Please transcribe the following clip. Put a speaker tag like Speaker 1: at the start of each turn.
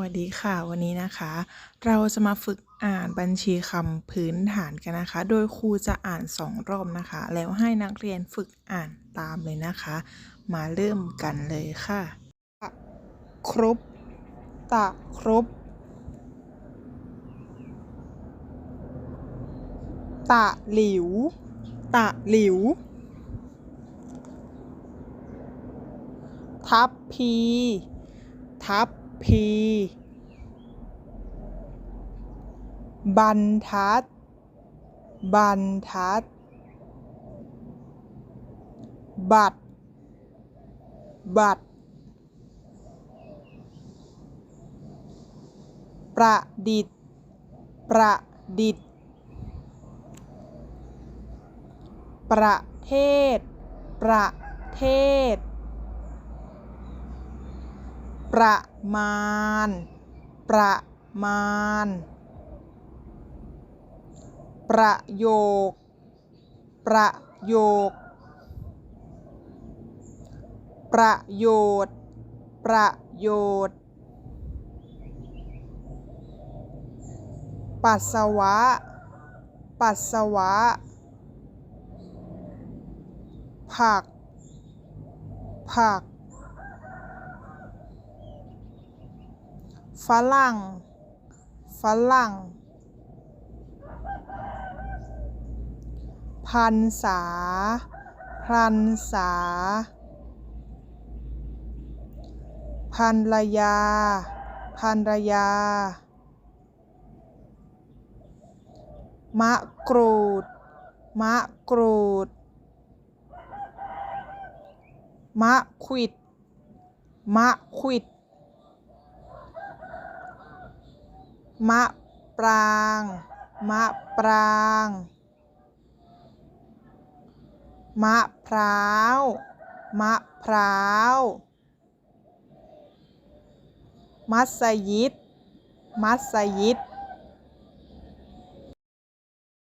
Speaker 1: วัสดีค่ะวันนี้นะคะ เราจะมาฝึกอ่านบัญชีคำพื้นฐานกันนะคะ โดยครูจะอ่านสองรอบนะคะ แล้วให้นักเรียนฝึกอ่านตามเลยนะคะ มาเริ่มกันเลยค่ะตะครบตะครบตะหลิว ตะหลิว ทับพี ทับ พี บรรทัด บรรทัด บัตร บัตร ประดิษฐ์ ประดิษฐ์ ประเทศ ประเทศ ประมาณ ประมาณ ประโยค ประโยค ประโยชน์ ประโยชน์ ปัสสาวะ ปัสสาวะ ผัก ผัก ฝรั่ง ฝรั่ง พันษา พันษา พันรยา พันรยา มะกรูด มะกรูด มะขวิด มะขวิด มะปราง มะปราง มะพร้าว มะพร้าว มัสยิด มัสยิด